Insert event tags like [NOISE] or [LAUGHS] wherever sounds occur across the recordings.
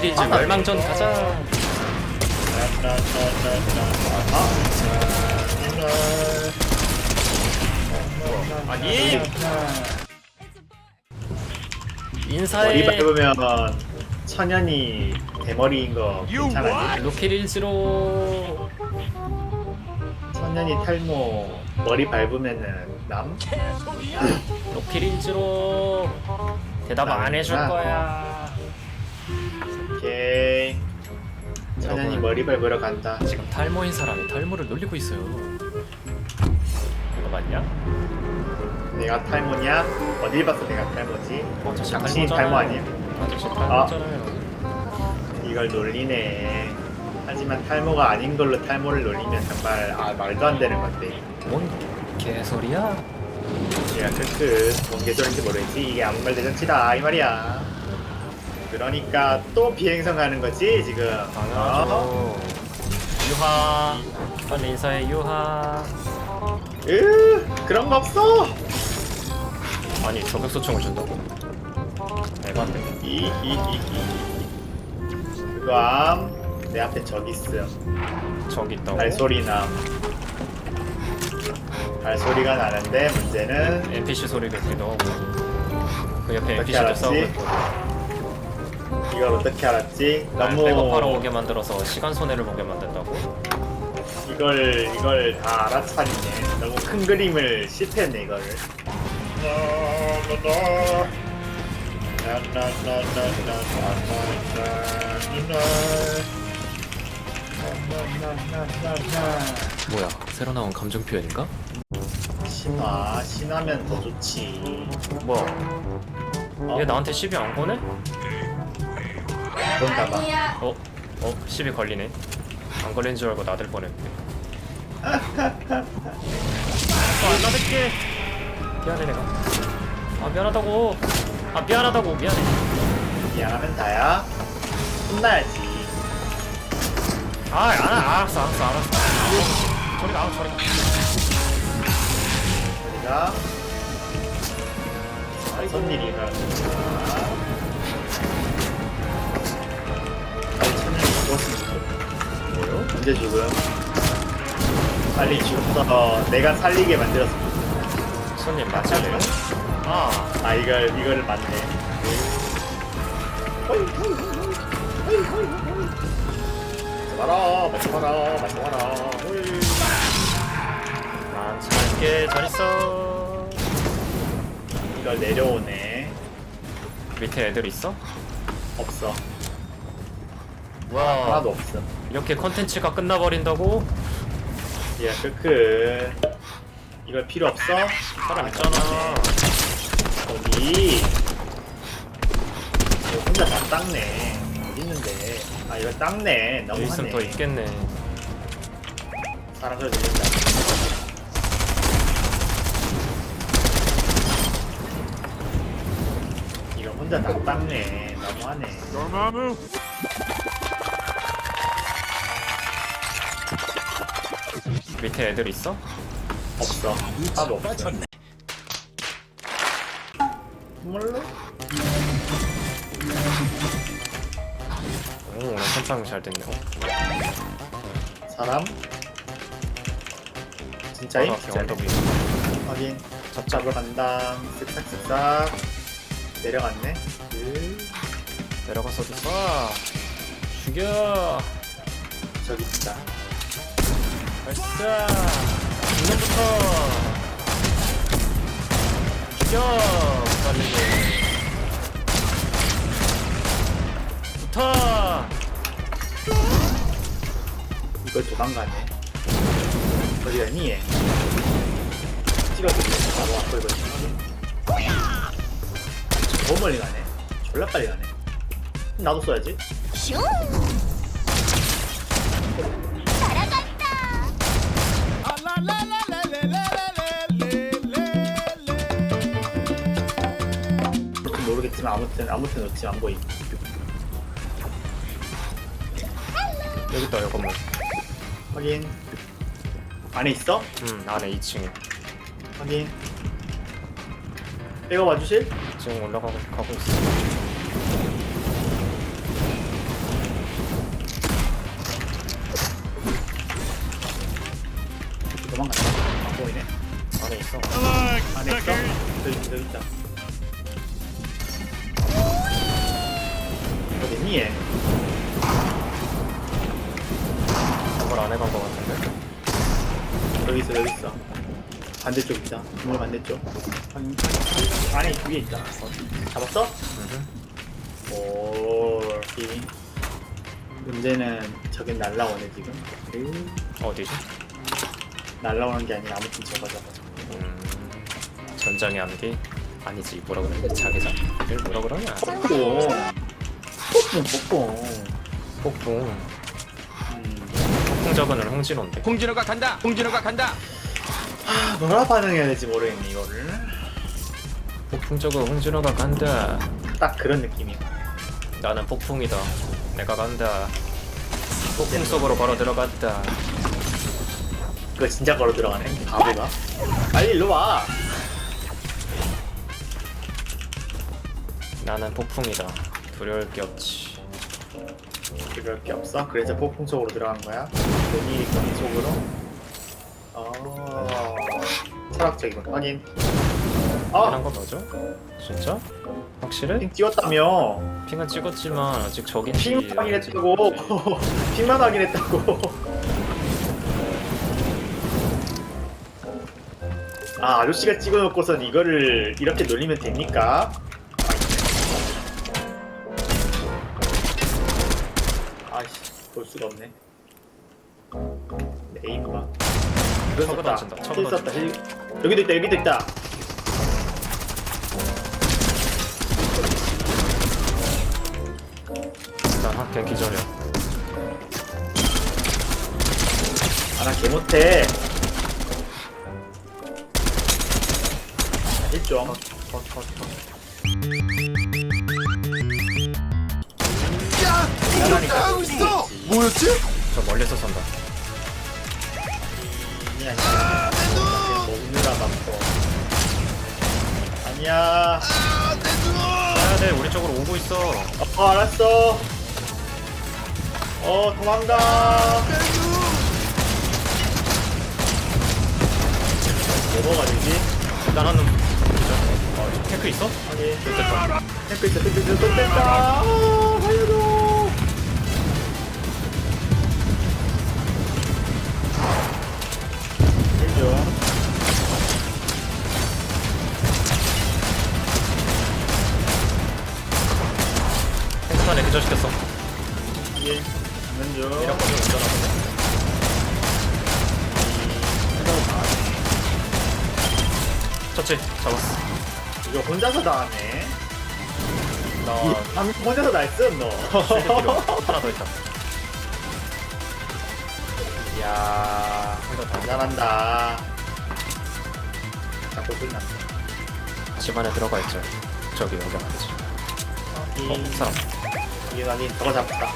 노키리즈 멸망전 가자. 아니 머리 인사해 밟으면 천연이 대머리인 거 괜찮아? 노키리즈로 천연이 탈모 머리 밟으면은 남? 노키리즈로 대답 안 해줄 아. 거야. 여러분. 머리 밟으러 간다 지금 탈모인 사람이 탈모를 놀리고 있어요. 이거 맞냐? 내가 탈모냐? 어딜 봤어 내가 탈모지? 아저씨 당신이 탈모잖아요. 탈모 아님? 아저씨 탈모잖아요. 이걸 놀리네 하지만 탈모가 아닌 걸로 탈모를 놀리면 정말 아 말도 안 되는 건데 뭔 개소리야? 야 크크 뭔 개소리인지 모르겠지 이게 아무 말 대잔치다 이 말이야 그러니까 또 비행선 가는 거지 지금 어? 당연하죠. 유하 빨리 인사해 유하. 으 그런 거 없어 아니 저격 소총을 준다고? 내가 안 돼. 이히히히 그거 암 내 앞에 적 있음 저기 있다고. 발소리 남 발소리가 나는데 문제는 NPC 소리가 들리더라고. 그 옆에 어떻게 NPC도 알았지? 싸우고 있고. 이걸 어떻게 알았지? 날 너무 백업하러 오게 만들어서 시간 손해를 보게 만든다고? 이걸 이걸 다 알아차리네. 너무 큰 그림을 실패했네 이거를. 뭐야 새로 나온 감정 표현인가? 신화 신화면 더 좋지. 뭐야 어? 얘 나한테 시비 안 거네? 그런가 봐. 어? 어? 시비 걸리네. 안 걸린 줄 알고 나들 뻔했네. 알았어 안 나댈게. 미안해 내가. 아 미안하다고. 아 미안하다고. 미안해. 미안하면 다야. 혼나야지. 아 안, 알았어 알았어 알았어. 저리 가 저리 가. 우리가. 무슨 일이 일어났 언제 죽음? 빨리 죽어서 내가 살리게 좋겠다. 손님 맞을래요? 아 아 이걸 이거를 맞네. 맞춰봐라, 맞춰봐라, 맞춰봐라. 홀. 난 잘게 잘 있어 이걸 내려오네. 밑에 애들 있어? 없어. 와 하나도 없어. 이렇게 컨텐츠가 끝나버린다고? 야 크크. 이걸 필요 없어? 사람 있잖아 거기. 이거 혼자 다 닦네. 어디 있는데? 아 이거 닦네. 여기 있으면 더 너무하네. 있겠네 사람 소리 들린다. 이거 혼자 다 닦네. 너무하네. 밑에 애들 있어? 없어. 하나도 없어. 뭘로? 오 오늘 선빵 잘 됐네 어? 사람? 진짜임? 진짜임? 언덕 위 확인. 잡잡으러 간다. 쓱싹쓱싹. 내려갔네. 으, 내려가서도 쏴 죽여 저기 있다. 발사 중간부터 죽여 빨리 붙어 이걸 도망가네. 어디 갔니 얘? 찍어주기. 바로 앞으로 이거 너무 멀리 가네. 졸라 빨리 가네. 나도 써야지. 그 넣지만 아무튼 아무튼 넣지만 안 보이. 여기 있다 이거 뭐. 확인. 안에 있어? 음 안에 2층에 확인. 이거 봐주실? 지금 올라가고 가고 있어. 도망갔다. 안 보이네. 안에 있어. 안에 있어? 여기, 여기 있다. 어딨니 얘? 건물 안에 간거 같은데. 여기 있어 여기 있어. 반대쪽 있다. 건물 반대쪽. 확인 안에 위에 있다. 어, 잡았어? 오 이. 문제는 저긴 날라오네 지금. 으, 어디지? 날라오는 게 아니라 아무튼 저거 저거 음, 전장의 암기? 아니지 뭐라 그러냐 자기장. 이걸 뭐라 그러냐? 뽀 뽀뽀 폭풍. 음. 폭풍 저거는 홍진호인데. 홍진호가 간다. 홍진호가 간다. 아, 뭐라 반응해야 될지 모르겠네 이거를. 폭풍 저거 홍진호가 간다. 딱 그런 느낌이야. 나는 폭풍이다. 내가 간다. 폭풍 속으로 걸어 들어갔다. 그거 진짜 걸어 들어가네 바보가. 빨리 일로 와! 나는 폭풍이다 두려울 게 없지 그럴 게 없어? 그래서 폭풍 속으로 들어간 거야? 괜히 괜히 속으로? 어 철학적이군 확인 아! 거 맞아? 진짜? 확실해? 핑 찍었다며 핑은 찍었지만 아직 적인지 핑 아닌지 확인했다고 [LAUGHS] 핑만 확인했다고 아 아저씨가 찍어놓고선 이거를 이렇게 놀리면 됩니까? 수가 없네. 내 에임 봐 이거 척을 썼다 던진다, 척을 힐 썼다. 힐. 여기도 있다 여기도 있다. 난 학교 기절이야. 아나 개못해. 일종 야, 나라니까. 하고 있어. 뭐였지? 저 멀리서 쏜다 아니야 아니야 먹느라 바빠 아니야 아, 내 눈. 가야 돼 우리 쪽으로 오고 있어 어 알았어 어 도망가 내 눈. 뭐가 되지? 나는 어, 탱크 있어? 아니 탱크 있어 탱크 있어 또 뺐다 아, 기절시켰어. 예 장면 중 이력거리 운전하는데 쳤지 잡았어. 이거 혼자서 당하네. 나방 혼자서 날쓰 너. [LAUGHS] 필요. 하나 더 있다. 이야 혼자 다 잘한다. 자꾸 소리 난다 집안에 들어가 있죠. 저기 여기 아니지 어이 사람 아니 저거 잡았다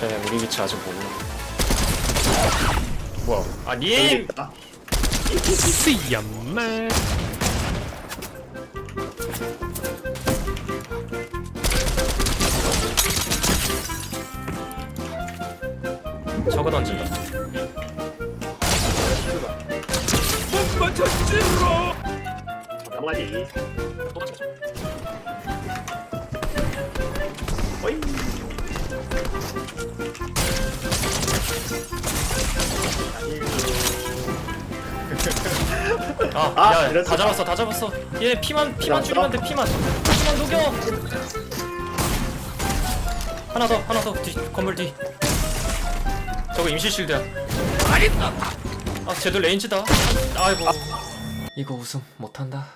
쟤 우리 위치 아직 모르는 뭐야 여기 아니 있다 씨얌매 저거 던진다 못 맞췄지로. 넘어가지 아, 아 야 이랬어. 다 잡았어 다 잡았어. 얘 피만 피만? 죽이면 돼 피만. 피만 녹여. 하나 더 하나 더 뒤 건물 뒤. 저거 임시 실드야. 아 쟤도 레인지다. 아이고. 이거 우승 못한다